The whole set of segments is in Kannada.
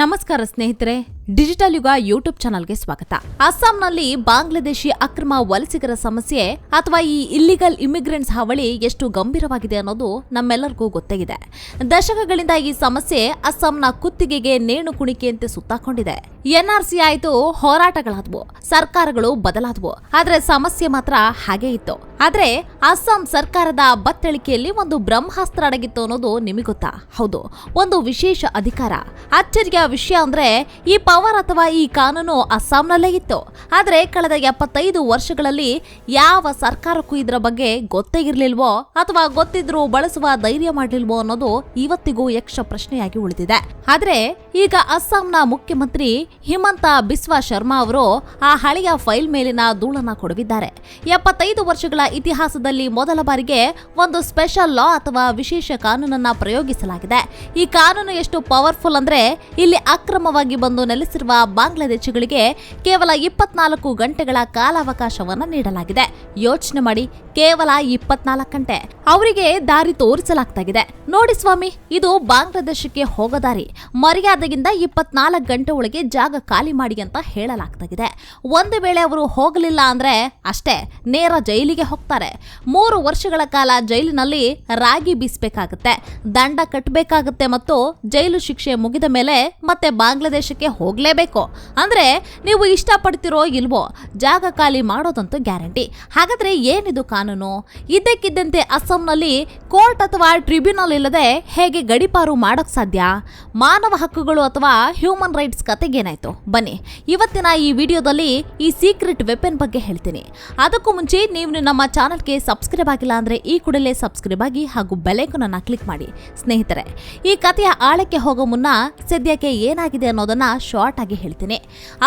ನಮಸ್ಕಾರ ಸ್ನೇಹಿತರೆ ಡಿಜಿಟಲ್ ಯುಗ ಯೂಟ್ಯೂಬ್ ಚಾನಲ್ಗೆ ಸ್ವಾಗತ. ಅಸ್ಸಾಂನಲ್ಲಿ ಬಾಂಗ್ಲಾದೇಶಿ ಅಕ್ರಮ ವಲಸಿಗರ ಸಮಸ್ಯೆ ಅಥವಾ ಈ ಇಲ್ಲಿಗಲ್ ಇಮಿಗ್ರೆಂಟ್ಸ್ ಹಾವಳಿ ಎಷ್ಟು ಗಂಭೀರವಾಗಿದೆ ಅನ್ನೋದು ನಮ್ಮೆಲ್ಲರಿಗೂ ಗೊತ್ತಾಗಿದೆ. ದಶಕಗಳಿಂದ ಈ ಸಮಸ್ಯೆ ಅಸ್ಸಾಂನ ಕುತ್ತಿಗೆಗೆ ನೇಣು ಕುಣಿಕೆಯಂತೆ ಸುತ್ತಾಕೊಂಡಿದೆ. ಎನ್ಆರ್ಸಿ ಆಯಿತು ಹೋರಾಟಗಳಾದವು, ಸರ್ಕಾರಗಳು ಬದಲಾದವು, ಆದರೆ ಸಮಸ್ಯೆ ಮಾತ್ರ ಹಾಗೇ ಇತ್ತು. ಆದ್ರೆ ಅಸ್ಸಾಂ ಸರ್ಕಾರದ ಬತ್ತಳಿಕೆಯಲ್ಲಿ ಒಂದು ಬ್ರಹ್ಮಾಸ್ತ್ರ ಅಡಗಿತ್ತು ಅನ್ನೋದು ನಿಮಗೆ ಗೊತ್ತಾ? ಹೌದು, ಒಂದು ವಿಶೇಷ ಅಧಿಕಾರ. ಅಚ್ಚರಿಯ ವಿಷಯ ಅಂದ್ರೆ ಈ ಪವರ್ ಅಥವಾ ಈ ಕಾನೂನು ಅಸ್ಸಾಂನಲ್ಲೇ ಇತ್ತು. ಆದರೆ ಕಳೆದ ಎಪ್ಪತ್ತೈದು ವರ್ಷಗಳಲ್ಲಿ ಯಾವ ಸರ್ಕಾರಕ್ಕೂ ಇದರ ಬಗ್ಗೆ ಗೊತ್ತೇ ಇರಲಿಲ್ವೋ ಅಥವಾ ಗೊತ್ತಿದ್ರೂ ಬಳಸುವ ಧೈರ್ಯ ಮಾಡಲಿಲ್ವೋ ಅನ್ನೋದು ಇವತ್ತಿಗೂ ಯಕ್ಷ ಪ್ರಶ್ನೆಯಾಗಿ ಉಳಿದಿದೆ. ಆದರೆ ಈಗ ಅಸ್ಸಾಂನ ಮುಖ್ಯಮಂತ್ರಿ ಹಿಮಂತ ಬಿಸ್ವಾ ಶರ್ಮಾ ಅವರು ಆ ಹಳೆಯ ಫೈಲ್ ಮೇಲಿನ ಧೂಳನ್ನು ಕೊಡುವಿದ್ದಾರೆ. ಎಪ್ಪತ್ತೈದು ವರ್ಷಗಳ ಇತಿಹಾಸದಲ್ಲಿ ಮೊದಲ ಬಾರಿಗೆ ಒಂದು ಸ್ಪೆಷಲ್ ಲಾ ಅಥವಾ ವಿಶೇಷ ಕಾನೂನನ್ನ ಪ್ರಯೋಗಿಸಲಾಗಿದೆ. ಈ ಕಾನೂನು ಎಷ್ಟು ಪವರ್ಫುಲ್ ಅಂದ್ರೆ ಇಲ್ಲಿ ಅಕ್ರಮವಾಗಿ ಬಂದು ನೆಲೆಸಿರುವ ಬಾಂಗ್ಲಾದೇಶಿಗಳಿಗೆ ಕೇವಲ ಇಪ್ಪತ್ನಾಲ್ಕು ಗಂಟೆಗಳ ಕಾಲಾವಕಾಶವನ್ನ ನೀಡಲಾಗಿದೆ. ಯೋಚನೆ ಮಾಡಿ ಕೇವಲ ಇಪ್ಪತ್ನಾಲ್ಕು ಗಂಟೆ. ಅವರಿಗೆ ದಾರಿ ತೋರಿಸಲಾಗ್ತಾಗಿದೆ. ನೋಡಿ ಸ್ವಾಮಿ, ಇದು ಬಾಂಗ್ಲಾದೇಶಕ್ಕೆ ಹೋಗೋ ದಾರಿ. ಮರ್ಯಾದೆಗಿಂದ ಇಪ್ಪತ್ನಾಲ್ಕು ಗಂಟೆ ಒಳಗೆ ಜಾಗ ಖಾಲಿ ಮಾಡಿ ಅಂತ ಹೇಳಲಾಗ್ತಾಗಿದೆ. ಒಂದು ವೇಳೆ ಅವರು ಹೋಗಲಿಲ್ಲ ಅಂದ್ರೆ ಅಷ್ಟೇ, ನೇರ ಜೈಲಿಗೆ ಹೋಗ್ತಾರೆ. ಮೂರು ವರ್ಷಗಳ ಕಾಲ ಜೈಲಿನಲ್ಲಿ ರಾಗಿ ಬೀಸಬೇಕಾಗುತ್ತೆ. ದಂಡ ಕಟ್ಟಬೇಕಾಗುತ್ತೆ ಮತ್ತು ಜೈಲು ಶಿಕ್ಷೆ ಮುಗಿದ ಮೇಲೆ ಮತ್ತೆ ಬಾಂಗ್ಲಾದೇಶಕ್ಕೆ ಹೋಗಲೇಬೇಕು. ಅಂದ್ರೆ ನೀವು ಇಷ್ಟಪಡ್ತಿರೋ ಇಲ್ವೋ, ಜಾಗ ಖಾಲಿ ಮಾಡೋದಂತೂ ಗ್ಯಾರಂಟಿ. ಹಾಗಾದ್ರೆ ಏನಿದು ಕಾನೂನು? ಇದ್ದಕ್ಕಿದ್ದಂತೆ ಅಸ್ಸಾಂನಲ್ಲಿ ಕೋರ್ಟ್ ಅಥವಾ ಟ್ರಿಬ್ಯುನಲ್ ಇಲ್ಲದೆ ಹೇಗೆ ಗಡಿಪಾರು ಮಾಡೋಕ್ಕೆ ಸಾಧ್ಯ? ಮಾನವ ಹಕ್ಕುಗಳು ಅಥವಾ ಹ್ಯೂಮನ್ ರೈಟ್ಸ್ ಕತೆಗೇನಾಯ್ತು ಬನ್ನಿ, ಇವತ್ತಿನ ಈ ವಿಡಿಯೋದಲ್ಲಿ ಈ ಸೀಕ್ರೆಟ್ ವೆಪನ್ ಬಗ್ಗೆ ಹೇಳ್ತೀನಿ. ಅದಕ್ಕೂ ಮುಂಚೆ ನೀವು ನಮ್ಮ ಚಾನಲ್ಗೆ ಸಬ್ಸ್ಕ್ರೈಬ್ ಆಗಿಲ್ಲ ಅಂದ್ರೆ ಈ ಕೂಡಲೇ ಸಬ್ಸ್ಕ್ರೈಬ್ ಆಗಿ ಹಾಗೂ ಬೆಲೈಕನ್ ಅನ್ನ ಕ್ಲಿಕ್ ಮಾಡಿ. ಸ್ನೇಹಿತರೆ, ಈ ಕಥೆಯ ಆಳಕ್ಕೆ ಹೋಗೋ ಮುನ್ನ ಸದ್ಯಕ್ಕೆ ಏನಾಗಿದೆ ಅನ್ನೋದನ್ನ ಶಾರ್ಟ್ ಆಗಿ ಹೇಳ್ತೀನಿ.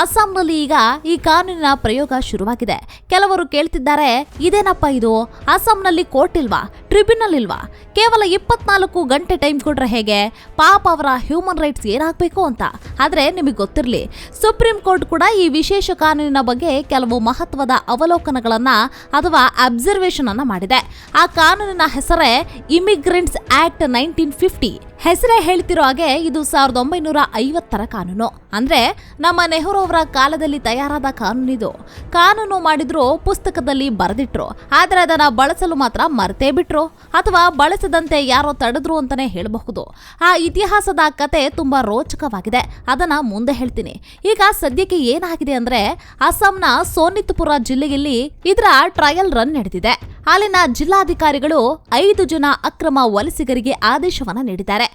ಅಸ್ಸಾಂನಲ್ಲಿ ಈಗ ಈ ಕಾನೂನಿನ ಪ್ರಯೋಗ ಶುರುವಾಗಿದೆ. ಕೆಲವರು ಕೇಳ್ತಿದ್ದಾರೆ, ಇದೇನಪ್ಪ ಇದು? ಅಸ್ಸಾಂನಲ್ಲಿ ಕೋರ್ಟ್ ಇಲ್ವಾ? ಟ್ರಿಬ್ಯುನಲ್ ಇಲ್ವಾ? ಕೇವಲ ಇಪ್ಪತ್ನಾಲ್ಕು ಗಂಟೆ ಟೈಮ್ ಕೊಟ್ರೆ ಹೇಗೆ? ಪಾಪ ಅವರ ಹ್ಯೂಮನ್ ರೈಟ್ಸ್ ಏನಾಗಬೇಕು ಅಂತ? ಆದರೆ ನಿಮಗೆ ಗೊತ್ತಿರಲಿ, ಸುಪ್ರೀಂ ಕೋರ್ಟ್ ಕೂಡ ಈ ವಿಶೇಷ ಕಾನೂನಿನ ಬಗ್ಗೆ ಕೆಲವು ಮಹತ್ವದ ಅವಲೋಕನಗಳನ್ನು ಅಥವಾ ಅಬ್ಸರ್ವೇಷನ್ ಅನ್ನ ಮಾಡಿದೆ. ಆ ಕಾನೂನಿನ ಹೆಸರೇ ಇಮಿಗ್ರೆಂಟ್ಸ್ ಆಕ್ಟ್ ನೈನ್ಟೀನ್ ಫಿಫ್ಟಿ. ಹೆಸರೇ ಹೇಳ್ತಿರೋ ಹಾಗೆ ಇದು ಸಾವಿರದ ಒಂಬೈನೂರ ಐವತ್ತರ ಕಾನೂನು. ಅಂದ್ರೆ ನಮ್ಮ ನೆಹರು ಅವರ ಕಾಲದಲ್ಲಿ ತಯಾರಾದ ಕಾನೂನಿದು ಕಾನೂನು ಮಾಡಿದ್ರು ಪುಸ್ತಕದಲ್ಲಿ ಬರೆದಿಟ್ರು. ಆದ್ರೆ ಅದನ್ನ ಬಳಸಲು ಮಾತ್ರ ಮರೆತೇ ಬಿಟ್ರು. ಅಥವಾ ಬಳಸದಂತೆ ಯಾರೋ ತಡೆದ್ರು ಅಂತಾನೆ ಹೇಳಬಹುದು. ಆ ಇತಿಹಾಸದ ಕತೆ ತುಂಬಾ ರೋಚಕವಾಗಿದೆ. ಅದನ್ನ ಮುಂದೆ ಹೇಳ್ತೀನಿ. ಈಗ ಸದ್ಯಕ್ಕೆ ಏನಾಗಿದೆ ಅಂದ್ರೆ ಅಸ್ಸಾಂನ ಸೋನಿತ್ಪುರ ಜಿಲ್ಲೆಯಲ್ಲಿ ಇದರ ಟ್ರಯಲ್ ರನ್ ನಡೆದಿದೆ. ಅಲ್ಲಿನ ಜಿಲ್ಲಾಧಿಕಾರಿಗಳು ಐದು ಜನ ಅಕ್ರಮ ವಲಸಿಗರಿಗೆ ಆದೇಶವನ್ನ ನೀಡಿದ್ದಾರೆ.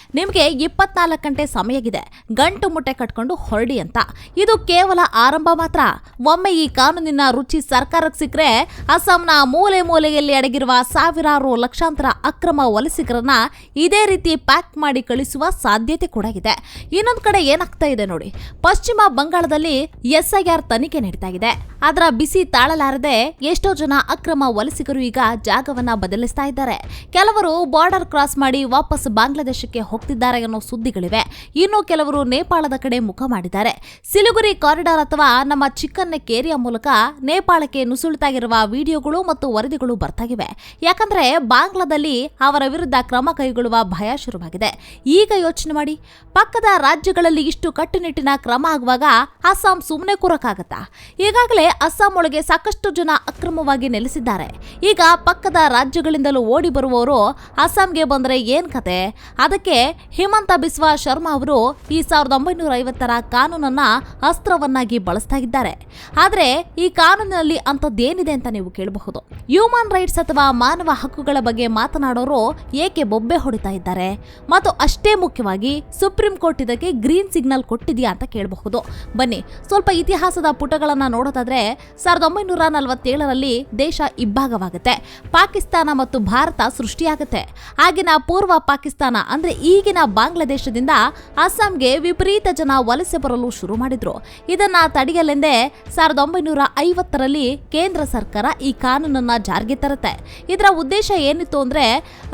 ನಿಮಗೆ ಇಪ್ಪತ್ನಾಲ್ಕು ಗಂಟೆ ಸಮಯವಿದೆ ಗಂಟು ಮುಟ್ಟೆ ಕಟ್ಕೊಂಡು ಹೊರಡಿ ಅಂತ. ಇದು ಕೇವಲ ಆರಂಭ ಮಾತ್ರ. ಒಮ್ಮೆ ಈ ಕಾನೂನಿನ ರುಚಿ ಸರ್ಕಾರಕ್ಕೆ ಸಿಕ್ಕರೆ ಅಸ್ಸಾಂನ ಮೂಲೆ ಮೂಲೆಯಲ್ಲಿ ಅಡಗಿರುವ ಸಾವಿರಾರು ಲಕ್ಷಾಂತರ ಅಕ್ರಮ ವಲಸಿಗರನ್ನ ಇದೇ ರೀತಿ ಪ್ಯಾಕ್ ಮಾಡಿ ಕಳಿಸುವ ಸಾಧ್ಯತೆ ಕೂಡ ಇದೆ. ಇನ್ನೊಂದು ಕಡೆ ಏನಾಗ್ತಾ ಇದೆ ನೋಡಿ. ಪಶ್ಚಿಮ ಬಂಗಾಳದಲ್ಲಿ ಎಸ್ಐಆರ್ ತನಿಖೆ ನಡೀತಾ ಇದೆ. ಅದರ ಬಿಸಿ ತಾಳಲಾರದೆ ಎಷ್ಟೋ ಜನ ಅಕ್ರಮ ವಲಸಿಗರು ಈಗ ಜಾಗವನ್ನ ಬದಲಿಸ್ತಾ ಇದ್ದಾರೆ. ಕೆಲವರು ಬಾರ್ಡರ್ ಕ್ರಾಸ್ ಮಾಡಿ ವಾಪಸ್ ಬಾಂಗ್ಲಾದೇಶಕ್ಕೆ ಹೋಗ್ತಿದ್ದಾರೆ ಅನ್ನೋ ಸುದ್ದಿಗಳಿವೆ. ಇನ್ನು ಕೆಲವರು ನೇಪಾಳದ ಕಡೆ ಮುಖ ಮಾಡಿದ್ದಾರೆ. ಸಿಲಿಗುರಿ ಕಾರಿಡಾರ್ ಅಥವಾ ನಮ್ಮ ಚಿಕ್ಕನ್ನ ಕೇರಿಯ ಮೂಲಕ ನೇಪಾಳಕ್ಕೆ ನುಸುಳುತ್ತಾಗಿರುವ ವಿಡಿಯೋಗಳು ಮತ್ತು ವರದಿಗಳು ಬರ್ತಾಗಿವೆ. ಯಾಕಂದ್ರೆ ಬಾಂಗ್ಲಾದಲ್ಲಿ ಅವರ ವಿರುದ್ಧ ಕ್ರಮ ಕೈಗೊಳ್ಳುವ ಭಯ ಶುರುವಾಗಿದೆ. ಈಗ ಯೋಚನೆ ಮಾಡಿ. ಪಕ್ಕದ ರಾಜ್ಯಗಳಲ್ಲಿ ಇಷ್ಟು ಕಟ್ಟುನಿಟ್ಟಿನ ಕ್ರಮ ಆಗುವಾಗ ಅಸ್ಸಾಂ ಸುಮ್ಮನೆ ಕೂರಕ್ಕಾಗತ್ತಾ? ಈಗಾಗಲೇ ಅಸ್ಸಾಂ ಒಳಗೆ ಸಾಕಷ್ಟು ಜನ ಅಕ್ರಮವಾಗಿ ನೆಲೆಸಿದ್ದಾರೆ. ಈಗ ಪಕ್ಕದ ರಾಜ್ಯಗಳಿಂದಲೂ ಓಡಿ ಬರುವವರು ಅಸ್ಸಾಂಗೆ ಬಂದರೆ ಏನ್ ಕತೆ? ಅದಕ್ಕೆ ಹಿಮಂತ ಬಿಸ್ವಾ ಶರ್ಮಾ ಅವರು ಈ ಸಾವಿರದ ಒಂಬೈನೂರ ಐವತ್ತರ ಕಾನೂನನ್ನ ಅಸ್ತ್ರವನ್ನಾಗಿ ಬಳಸ್ತಾ ಇದ್ದಾರೆ ಆದರೆ ಈ ಕಾನೂನಿನಲ್ಲಿ ಅಂಥದ್ದೇನಿದೆ ಅಂತ ನೀವು ಕೇಳಬಹುದು. ಹ್ಯೂಮನ್ ರೈಟ್ಸ್ ಅಥವಾ ಮಾನವ ಹಕ್ಕುಗಳ ಬಗ್ಗೆ ಮಾತನಾಡೋರು ಏಕೆ ಬೊಬ್ಬೆ ಹೊಡಿತಾ ಇದ್ದಾರೆ? ಮತ್ತು ಅಷ್ಟೇ ಮುಖ್ಯವಾಗಿ ಸುಪ್ರೀಂ ಕೋರ್ಟ್ ಇದಕ್ಕೆ ಗ್ರೀನ್ ಸಿಗ್ನಲ್ ಕೊಟ್ಟಿದೆಯಾ ಅಂತ ಕೇಳಬಹುದು. ಬನ್ನಿ, ಸ್ವಲ್ಪ ಇತಿಹಾಸದ ಪುಟಗಳನ್ನ ನೋಡೋದಾದ್ರೆ ಸಾವಿರದ ಒಂಬೈನೂರ ನಲವತ್ತೇಳರಲ್ಲಿ ದೇಶ ಇಬ್ಬಾಗವಾಗುತ್ತೆ ಪಾಕಿಸ್ತಾನ ಮತ್ತು ಭಾರತ ಸೃಷ್ಟಿಯಾಗುತ್ತೆ. ಆಗಿನ ಪೂರ್ವ ಪಾಕಿಸ್ತಾನ ಅಂದ್ರೆ ಈಗಿನ ಬಾಂಗ್ಲಾದೇಶದಿಂದ ಅಸ್ಸಾಂಗೆ ವಿಪರೀತ ಜನ ವಲಸೆ ಬರಲು ಶುರು ಮಾಡಿದ್ರು. ಇದನ್ನ ತಡೆಯಲೆಂದೇ ಸಾವಿರದ ಒಂಬೈನೂರ ಐವತ್ತರಲ್ಲಿ ಕೇಂದ್ರ ಸರ್ಕಾರ ಈ ಕಾನೂನನ್ನ ಜಾರಿಗೆ ತರುತ್ತೆ. ಇದರ ಉದ್ದೇಶ ಏನಿತ್ತು ಅಂದ್ರೆ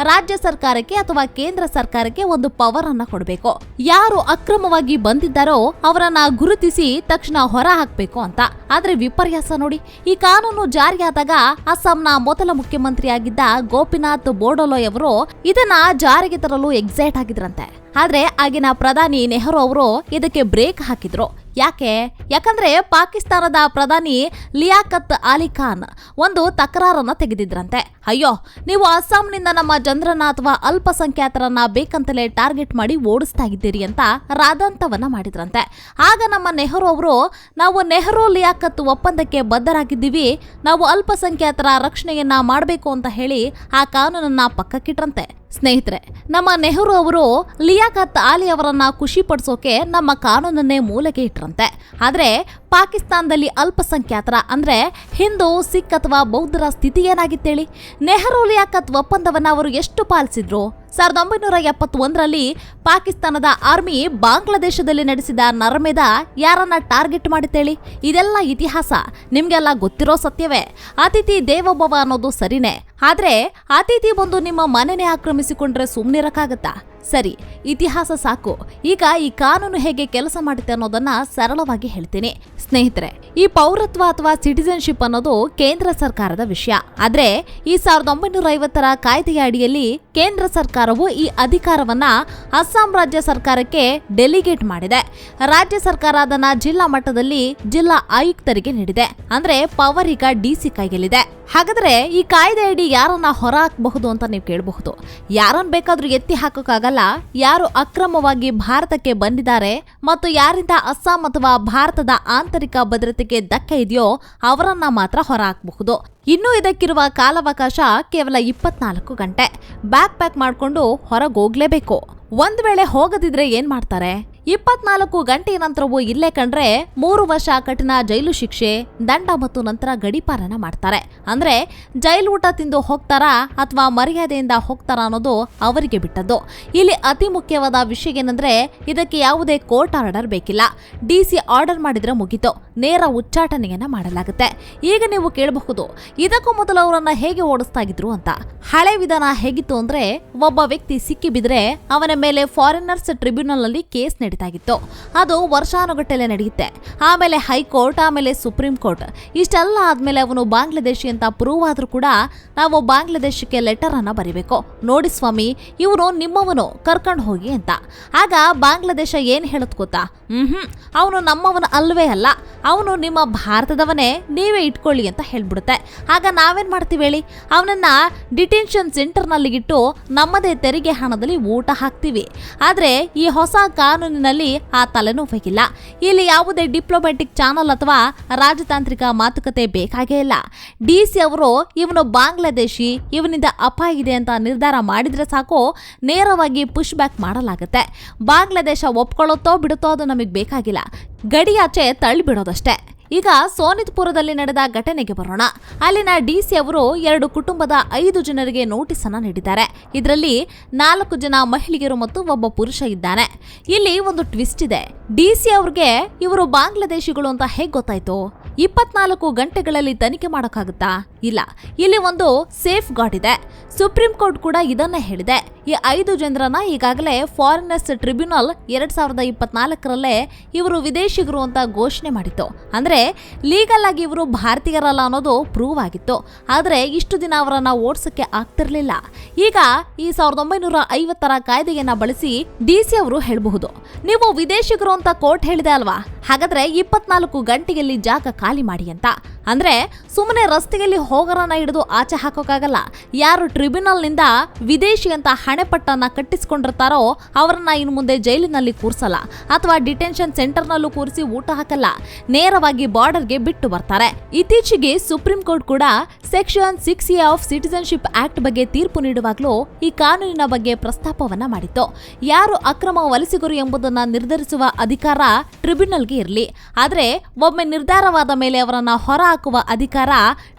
ರಾಜ್ಯ ಸರ್ಕಾರಕ್ಕೆ ಅಥವಾ ಕೇಂದ್ರ ಸರ್ಕಾರಕ್ಕೆ ಒಂದು ಪವರ್ ಅನ್ನ ಕೊಡಬೇಕು. ಯಾರು ಅಕ್ರಮವಾಗಿ ಬಂದಿದ್ದಾರೋ ಅವರನ್ನ ಗುರುತಿಸಿ ತಕ್ಷಣ ಹೊರ ಹಾಕ್ಬೇಕು ಅಂತ. ಆದ್ರೆ ವಿಪರ್ಯಾಸ ನೋಡಿ, ಈ ಕಾನೂನು ಜಾರಿಯಾದಾಗ ಅಸ್ಸಾಂನ ಮೊದಲ ಮುಖ್ಯಮಂತ್ರಿಯಾಗಿದ್ದ ಗೋಪಿನಾಥ್ ಬೋಡೋಲೋಯ್ ಅವರು ಇದನ್ನ ಜಾರಿಗೆ ತರಲು ಎಕ್ಸೈಟ್ ಆಗಿದ್ರಂತೆ ಆದ್ರೆ ಆಗಿನ ಪ್ರಧಾನಿ ನೆಹರು ಅವರು ಇದಕ್ಕೆ ಬ್ರೇಕ್ ಹಾಕಿದ್ರು. ಯಾಕೆ? ಯಾಕಂದ್ರೆ ಪಾಕಿಸ್ತಾನದ ಪ್ರಧಾನಿ ಲಿಯಾಕತ್ ಅಲಿ ಖಾನ್ ಒಂದು ತಕರಾರನ್ನ ತೆಗೆದಿದ್ರಂತೆ. ಅಯ್ಯೋ, ನೀವು ಅಸ್ಸಾಂನಿಂದ ನಮ್ಮ ಜನರನ್ನ ಅಥವಾ ಅಲ್ಪಸಂಖ್ಯಾತರನ್ನ ಬೇಕಂತಲೇ ಟಾರ್ಗೆಟ್ ಮಾಡಿ ಓಡಿಸ್ತಾ ಇದ್ದೀರಿ ಅಂತ ರಾದಂತವನ್ನ ಮಾಡಿದ್ರಂತೆ. ಆಗ ನಮ್ಮ ನೆಹರು ಅವರು, ನಾವು ನೆಹರು ಲಿಯಾಕತ್ ಒಪ್ಪಂದಕ್ಕೆ ಬದ್ಧರಾಗಿದ್ದೀವಿ, ನಾವು ಅಲ್ಪಸಂಖ್ಯಾತರ ರಕ್ಷಣೆಯನ್ನ ಮಾಡಬೇಕು ಅಂತ ಹೇಳಿ ಆ ಕಾನೂನನ್ನ ಪಕ್ಕಕ್ಕಿಟ್ರಂತೆ. ಸ್ನೇಹಿತರೆ ನಮ್ಮ ನೆಹರು ಅವರು ಲಿಯಾಕತ್ ಆಲಿ ಅವರನ್ನ ಖುಷಿ ಪಡಿಸೋಕೆ ನಮ್ಮ ಕಾನೂನನ್ನೇ ಮೂಲಕ್ಕೆ ಇಟ್ರಂತೆ. ಆದ್ರೆ ಪಾಕಿಸ್ತಾನದಲ್ಲಿ ಅಲ್ಪಸಂಖ್ಯಾತರ, ಅಂದ್ರೆ ಹಿಂದೂ, ಸಿಖ್ ಅಥವಾ ಬೌದ್ಧರ ಸ್ಥಿತಿ ಏನಾಗಿತ್ತೇಳಿ? ನೆಹರು ಲಿಯಾಕತ್ ಒಪ್ಪಂದವನ್ನ ಅವರು ಎಷ್ಟು ಪಾಲಿಸಿದ್ರು? ಸಾವಿರದ ಒಂಬೈನೂರ ಎಪ್ಪತ್ತೊಂದರಲ್ಲಿ ಪಾಕಿಸ್ತಾನದ ಆರ್ಮಿ ಬಾಂಗ್ಲಾದೇಶದಲ್ಲಿ ನಡೆಸಿದ ನರ್ಮೇದ ಯಾರನ್ನ ಟಾರ್ಗೆಟ್ ಮಾಡಿತ್ತೇಳಿ? ಇದೆಲ್ಲ ಇತಿಹಾಸ. ನಿಮ್ಗೆಲ್ಲ ಗೊತ್ತಿರೋ ಸತ್ಯವೇ. ಅತಿಥಿ ದೇವೋಭವ ಅನ್ನೋದು ಸರಿನೇ. ಆದ್ರೆ ಅತಿಥಿ ಬಂದು ನಿಮ್ಮ ಮನೆನೇ ಆಕ್ರಮಿಸಿಕೊಂಡ್ರೆ ಸುಮ್ಮನಿರಕ್ಕಾಗತ್ತಾ ಸರಿ, ಇತಿಹಾಸ ಸಾಕು. ಈಗ ಈ ಕಾನೂನು ಹೇಗೆ ಕೆಲಸ ಮಾಡುತ್ತೆ ಅನ್ನೋದನ್ನ ಸರಳವಾಗಿ ಹೇಳ್ತೀನಿ. ಸ್ನೇಹಿತರೆ, ಈ ಪೌರತ್ವ ಅಥವಾ ಸಿಟಿಸನ್ಶಿಪ್ ಅನ್ನೋದು ಕೇಂದ್ರ ಸರ್ಕಾರದ ವಿಷಯ. ಆದ್ರೆ, ಈ ಸಾವಿರದ ಒಂಬೈನೂರ ಐವತ್ತರ ಕಾಯ್ದೆಯ ಅಡಿಯಲ್ಲಿ ಕೇಂದ್ರ ಸರ್ಕಾರವು ಈ ಅಧಿಕಾರವನ್ನ ಅಸ್ಸಾಂ ರಾಜ್ಯ ಸರ್ಕಾರಕ್ಕೆ ಡೆಲಿಗೇಟ್ ಮಾಡಿದೆ. ರಾಜ್ಯ ಸರ್ಕಾರ ಅದನ್ನ ಜಿಲ್ಲಾ ಮಟ್ಟದಲ್ಲಿ ಜಿಲ್ಲಾ ಆಯುಕ್ತರಿಗೆ ನೀಡಿದೆ. ಅಂದ್ರೆ ಪವರ್ ಈಗ ಡಿಸಿ ಕೈಯಲ್ಲಿದೆ. ಹಾಗಾದ್ರೆ ಈ ಕಾಯ್ದೆ ಅಡಿ ಯಾರನ್ನ ಹೊರ ಹಾಕಬಹುದು ಅಂತ ನೀವು ಕೇಳಬಹುದು? ಯಾರನ್ನು ಬೇಕಾದರೂ ಎತ್ತಿ ಹಾಕೋಕ್ಕಾಗಲ್ಲ? ಯಾರು ಅಕ್ರಮವಾಗಿ ಭಾರತಕ್ಕೆ ಬಂದಿದ್ದಾರೆ? ಮತ್ತು ಯಾರಿಂದ ಅಸ್ಸಾಂ ಅಥವಾ ಭಾರತದ ಆಂತರಿಕ ಭದ್ರತೆಗೆ ಧಕ್ಕೆ ಇದೆಯೋ ಅವರನ್ನ ಮಾತ್ರ ಹೊರ ಹಾಕಬಹುದು ಇನ್ನು ಇದಕ್ಕಿರುವ ಕಾಲಾವಕಾಶ ಕೇವಲ ಇಪ್ಪತ್ನಾಲ್ಕು ಗಂಟೆ. ಬ್ಯಾಕ್ ಪ್ಯಾಕ್ ಮಾಡಿಕೊಂಡು ಹೊರಗೆ ಹೋಗ್ಲೇಬೇಕು ಒಂದ್ ವೇಳೆ ಹೋಗದಿದ್ರೆ ಏನು ಮಾಡ್ತಾರೆ? ಇಪ್ಪತ್ನಾಲ್ಕು ಗಂಟೆ ನಂತರವೂ ಇಲ್ಲೇ ಕಂಡ್ರೆ ಮೂರು ವರ್ಷ ಕಠಿಣ ಜೈಲು ಶಿಕ್ಷೆ, ದಂಡ ಮತ್ತು ನಂತರ ಗಡಿಪಾರನ ಮಾಡ್ತಾರೆ. ಅಂದ್ರೆ ಜೈಲು ಊಟ ತಿಂದು ಹೋಗ್ತಾರಾ ಅಥವಾ ಮರ್ಯಾದೆಯಿಂದ ಹೋಗ್ತಾರಾ ಅನ್ನೋದು ಅವರಿಗೆ ಬಿಟ್ಟದ್ದು. ಇಲ್ಲಿ ಅತಿ ಮುಖ್ಯವಾದ ವಿಷಯ ಏನಂದ್ರೆ ಇದಕ್ಕೆ ಯಾವುದೇ ಕೋರ್ಟ್ ಆರ್ಡರ್ ಬೇಕಿಲ್ಲ. ಡಿ ಸಿ ಆರ್ಡರ್ ಮಾಡಿದ್ರೆ ಮುಗಿತು. ನೇರ ಉಚ್ಚಾಟನೆಯನ್ನ ಮಾಡಲಾಗುತ್ತೆ. ಈಗ ನೀವು ಕೇಳಬಹುದು, ಇದಕ್ಕೂ ಮೊದಲು ಅವರನ್ನ ಹೇಗೆ ಓಡಿಸ್ತಾ ಇದ್ರು ಅಂತ. ಹಳೆ ವಿಧಾನ ಹೇಗಿತ್ತು ಅಂದ್ರೆ ಒಬ್ಬ ವ್ಯಕ್ತಿ ಸಿಕ್ಕಿ ಬಿದ್ರೆ ಅವನ ಮೇಲೆ ಫಾರಿನರ್ಸ್ ಟ್ರಿಬ್ಯುನಲ್ ಅಲ್ಲಿ ಕೇಸ್ ನಡೀತಾ ಇತ್ತು ಅದು ವರ್ಷಾನುಗಟ್ಟಲೆ ನಡೆಯುತ್ತೆ. ಆಮೇಲೆ ಹೈಕೋರ್ಟ್, ಆಮೇಲೆ ಸುಪ್ರೀಂ ಕೋರ್ಟ್. ಇಷ್ಟೆಲ್ಲ ಆದಮೇಲೆ ಅವನು ಬಾಂಗ್ಲಾದೇಶಿ ಅಂತ ಪ್ರೂವ್ ಆದ್ರೂ ಕೂಡ ನಾವು ಬಾಂಗ್ಲಾದೇಶಕ್ಕೆ ಲೆಟರ್ ಅನ್ನ ಬರಿಬೇಕು. ನೋಡಿ ಸ್ವಾಮಿ, ಇವನು ನಿಮ್ಮವನು, ಕರ್ಕೊಂಡು ಹೋಗಿ ಅಂತ. ಆಗ ಬಾಂಗ್ಲಾದೇಶ ಏನ್ ಹೇಳುತ್ತ ಗೊತ್ತಾ? ಹ್ಮ್ ಅವನು ನಮ್ಮವನ ಅಲ್ವೇ ಅಲ್ಲ. ಅವನು ನಿಮ್ಮ ಭಾರತದವನೇ, ನೀವೇ ಇಟ್ಕೊಳ್ಳಿ ಅಂತ ಹೇಳ್ಬಿಡುತ್ತೆ. ಆಗ ನಾವೇನ್ ಮಾಡ್ತೀವಿ ಹೇಳಿ? ಅವನನ್ನ ಡಿಟೆನ್ಷನ್ ಸೆಂಟರ್ನಲ್ಲಿ ಇಟ್ಟು ನಮ್ಮದೇ ತೆರಿಗೆ ಹಣದಲ್ಲಿ ಊಟ ಹಾಕ್ತೀವಿ. ಆದರೆ ಈ ಹೊಸ ಕಾನೂನಿನಲ್ಲಿ ಆ ತಲೆನೋವಾಗಿಲ್ಲ. ಇಲ್ಲಿ ಯಾವುದೇ ಡಿಪ್ಲೊಮ್ಯಾಟಿಕ್ ಚಾನಲ್ ಅಥವಾ ರಾಜತಾಂತ್ರಿಕ ಮಾತುಕತೆ ಬೇಕಾಗೇ ಇಲ್ಲ. ಡಿಸಿ ಅವರು, ಇವನು ಬಾಂಗ್ಲಾದೇಶಿ, ಇವನಿಂದ ಅಪಾಯ ಇದೆ ಅಂತ ನಿರ್ಧಾರ ಮಾಡಿದ್ರೆ ಸಾಕು, ನೇರವಾಗಿ ಪುಷ್ ಬ್ಯಾಕ್ ಮಾಡಲಾಗುತ್ತೆ. ಬಾಂಗ್ಲಾದೇಶ ಒಪ್ಕೊಳ್ಳುತ್ತೋ ಬಿಡುತ್ತೋ ಅದು ನಮಗೆ ಬೇಕಾಗಿಲ್ಲ. ಗಡಿಯಾಚೆ ತಳ್ಳಿಬಿಡೋದಷ್ಟೇ. ಈಗ ಸೋನಿತ್ಪುರದಲ್ಲಿ ನಡೆದ ಘಟನೆಗೆ ಬರೋಣ. ಅಲ್ಲಿನ ಡಿಸಿ ಅವರು ಎರಡು ಕುಟುಂಬದ ಐದು ಜನರಿಗೆ ನೋಟಿಸ್ ಅನ್ನ ನೀಡಿದ್ದಾರೆ. ಇದರಲ್ಲಿ ನಾಲ್ಕು ಜನ ಮಹಿಳೆಯರು ಮತ್ತು ಒಬ್ಬ ಪುರುಷ ಇದ್ದಾನೆ. ಇಲ್ಲಿ ಒಂದು ಟ್ವಿಸ್ಟ್ ಇದೆ. ಡಿಸಿ ಅವ್ರಿಗೆ ಇವರು ಬಾಂಗ್ಲಾದೇಶಿಗಳು ಅಂತ ಹೇಗೆ ಗೊತ್ತಾಯ್ತು? ಇಪ್ಪತ್ನಾಲ್ಕು ಗಂಟೆಗಳಲ್ಲಿ ತನಿಖೆ ಮಾಡೋಕ್ಕಾಗುತ್ತಾ? ಇಲ್ಲ, ಇಲ್ಲಿ ಒಂದು ಸೇಫ್ ಗಾರ್ಡ್ ಇದೆ. ಸುಪ್ರೀಂ ಕೋರ್ಟ್ ಕೂಡ ಇದನ್ನೇ ಹೇಳಿದೆ. ಈ ಐದು ಜನರನ್ನ ಈಗಾಗಲೇ ಫಾರಿನರ್ಸ್ ಟ್ರಿಬ್ಯುನಲ್ ಎರಡ್ ಸಾವಿರದ ಇಪ್ಪತ್ನಾಲ್ಕರಲ್ಲೇ ಇವರು ವಿದೇಶಿಗರು ಅಂತ ಘೋಷಣೆ ಮಾಡಿತ್ತು. ಅಂದ್ರೆ ಲೀಗಲ್ ಆಗಿ ಇವರು ಭಾರತೀಯರಲ್ಲ ಅನ್ನೋದು ಪ್ರೂವ್ ಆಗಿತ್ತು. ಆದ್ರೆ ಇಷ್ಟು ದಿನ ಅವರನ್ನ ಓಡಿಸಕ್ಕೆ ಆಗ್ತಿರ್ಲಿಲ್ಲ. ಈಗ ಈ ಸಾವಿರದ ಒಂಬೈನೂರ ಐವತ್ತರ ಕಾಯ್ದೆಯನ್ನ ಬಳಸಿ ಡಿಸಿ ಅವರು ಹೇಳಬಹುದು. ನೀವು ವಿದೇಶಿಗರು ಅಂತ ಕೋರ್ಟ್ ಹೇಳಿದೆ ಅಲ್ವಾ? ಹಾಗಾದ್ರೆ ಇಪ್ಪತ್ನಾಲ್ಕು ಗಂಟೆಯಲ್ಲಿ ಜಾಗ ಖಾಲಿ ಮಾಡಿ ಅಂತ. ಅಂದ್ರೆ ಸುಮ್ಮನೆ ರಸ್ತೆಯಲ್ಲಿ ಹೋಗರನ್ನ ಹಿಡಿದು ಆಚೆ ಹಾಕೋಕ್ಕಾಗಲ್ಲ. ಯಾರು ಟ್ರಿಬ್ಯುನಲ್ನಿಂದ ವಿದೇಶಿ ಅಂತ ಹಣೆಪಟ್ಟನ್ನ ಕಟ್ಟಿಸ್ಕೊಂಡಿರ್ತಾರೋ, ಅವರನ್ನ ಇನ್ನು ಮುಂದೆ ಜೈಲಿನಲ್ಲಿ ಕೂರಿಸಲ್ಲ. ಅಥವಾ ಡಿಟೆನ್ಷನ್ ಸೆಂಟರ್ನಲ್ಲೂ ಕೂರಿಸಿ ಊಟ ಹಾಕಲ್ಲ. ನೇರವಾಗಿ ಬಾರ್ಡರ್ಗೆ ಬಿಟ್ಟು ಬರ್ತಾರೆ. ಇತ್ತೀಚೆಗೆ ಸುಪ್ರೀಂ ಕೋರ್ಟ್ ಕೂಡ section six A of citizenship act ಬಗ್ಗೆ ತೀರ್ಪು ನೀಡುವಾಗಲೂ ಈ ಕಾನೂನಿನ ಬಗ್ಗೆ ಪ್ರಸ್ತಾಪವನ್ನ ಮಾಡಿತ್ತು. ಯಾರು ಅಕ್ರಮ ವಲಸಿಗರು ಎಂಬುದನ್ನ ನಿರ್ಧರಿಸುವ ಅಧಿಕಾರ ಟ್ರಿಬ್ಯುನಲ್ಗೆ ಇರಲಿ. ಆದರೆ ಒಮ್ಮೆ ನಿರ್ಧಾರವಾದ ಮೇಲೆ ಅವರನ್ನ ಹೊರ ಹಾಕುವ ಅಧಿಕಾರ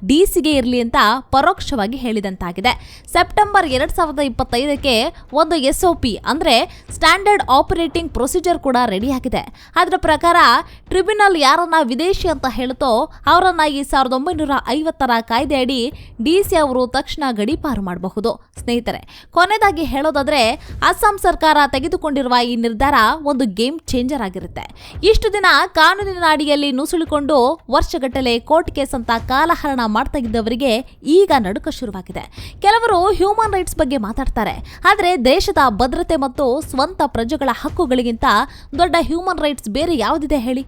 ಡಿಸಿಗೆ ಇರಲಿ ಅಂತ ಪರೋಕ್ಷವಾಗಿ ಹೇಳಿದಂತಾಗಿದೆ. ಸೆಪ್ಟೆಂಬರ್ ಎರಡ್ ಸಾವಿರದ ಇಪ್ಪತ್ತೈದಕ್ಕೆ ಒಂದು ಎಸ್ ಒ ಪಿ ಅಂದರೆ ಸ್ಟ್ಯಾಂಡರ್ಡ್ ಆಪರೇಟಿಂಗ್ ಪ್ರೊಸೀಜರ್ ಕೂಡ ರೆಡಿಯಾಗಿದೆ ಅದರ ಪ್ರಕಾರ ಟ್ರಿಬ್ಯುನಲ್ ಯಾರನ್ನ ವಿದೇಶಿ ಅಂತ ಹೇಳ್ತೋ ಅವರನ್ನ ಈ ಸಾವಿರದ ಒಂಬೈನೂರ ಐವತ್ತರ ಕಾಯ್ದೆ ಅಡಿ ಸಿ ಅವರು ತಕ್ಷಣ ಗಡೀಪಾರು ಮಾಡಬಹುದು. ಸ್ನೇಹಿತರೆ ಕೊನೆಯದಾಗಿ ಹೇಳೋದಾದ್ರೆ ಅಸ್ಸಾಂ ಸರ್ಕಾರ ತೆಗೆದುಕೊಂಡಿರುವ ಈ ನಿರ್ಧಾರ ಒಂದು ಗೇಮ್ ಚೇಂಜರ್ ಆಗಿರುತ್ತೆ. ಇಷ್ಟು ದಿನ ಕಾನೂನಿನ ಅಡಿಯಲ್ಲಿ ನುಸುಳಿಕೊಂಡು ವರ್ಷಗಟ್ಟಲೆ ಕೋರ್ಟ್ ಕೇಸ್ ಅಂತ ಕಾಲಹರಣ ಮಾಡ್ತಾ ಇದ್ದವರಿಗೆ ಈಗ ನಡುಕ ಶುರುವಾಗಿದೆ. ಕೆಲವರು ಹ್ಯೂಮನ್ ರೈಟ್ಸ್ ಬಗ್ಗೆ ಮಾತಾಡ್ತಾರೆ. ಆದರೆ ದೇಶದ ಭದ್ರತೆ ಮತ್ತು ಸ್ವಂತ ಪ್ರಜೆಗಳ ಹಕ್ಕುಗಳಿಗಿಂತ ದೊಡ್ಡ ಹ್ಯೂಮನ್ ರೈಟ್ಸ್ ಬೇರೆ ಯಾವುದಿದೆ ಹೇಳಿ?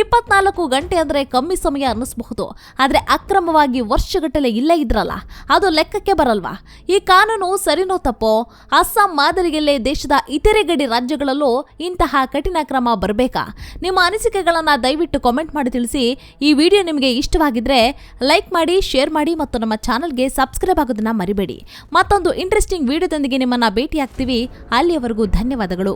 ಇಪ್ಪತ್ನಾಲ್ಕು ಗಂಟೆ ಅಂದರೆ ಕಮ್ಮಿ ಸಮಯ ಅನ್ನಿಸಬಹುದು. ಆದರೆ ಅಕ್ರಮವಾಗಿ ವರ್ಷಗಟ್ಟಲೆ ಇಲ್ಲೇ ಇದ್ರಲ್ಲ, ಅದು ಲೆಕ್ಕಕ್ಕೆ ಬರಲ್ವಾ? ಈ ಕಾನೂನು ಸರಿನೋ ತಪ್ಪೋ? ಅಸ್ಸಾಂ ಮಾದರಿಯಲ್ಲೇ ದೇಶದ ಇತರೆ ಗಡಿ ರಾಜ್ಯಗಳಲ್ಲೂ ಇಂತಹ ಕಠಿಣ ಕ್ರಮ ಬರಬೇಕಾ? ನಿಮ್ಮ ಅನಿಸಿಕೆಗಳನ್ನು ದಯವಿಟ್ಟು ಕಾಮೆಂಟ್ ಮಾಡಿ ತಿಳಿಸಿ. ಈ ವಿಡಿಯೋ ನಿಮಗೆ ಇಷ್ಟವಾಗಿದ್ರೆ ಲೈಕ್ ಮಾಡಿ ಶೇರ್ ಮಾಡಿ ಮತ್ತು ನಮ್ಮ ಚಾನಲ್ಗೆ ಸಬ್ಸ್ಕ್ರೈಬ್ ಆಗೋದನ್ನ ಮರಿಬೇಡಿ. ಮತ್ತೊಂದು ಇಂಟ್ರೆಸ್ಟಿಂಗ್ ವಿಡಿಯೋದೊಂದಿಗೆ ನಿಮ್ಮನ್ನ ಭೇಟಿಯಾಗ್ತೀವಿ. ಅಲ್ಲಿಯವರೆಗೂ ಧನ್ಯವಾದಗಳು.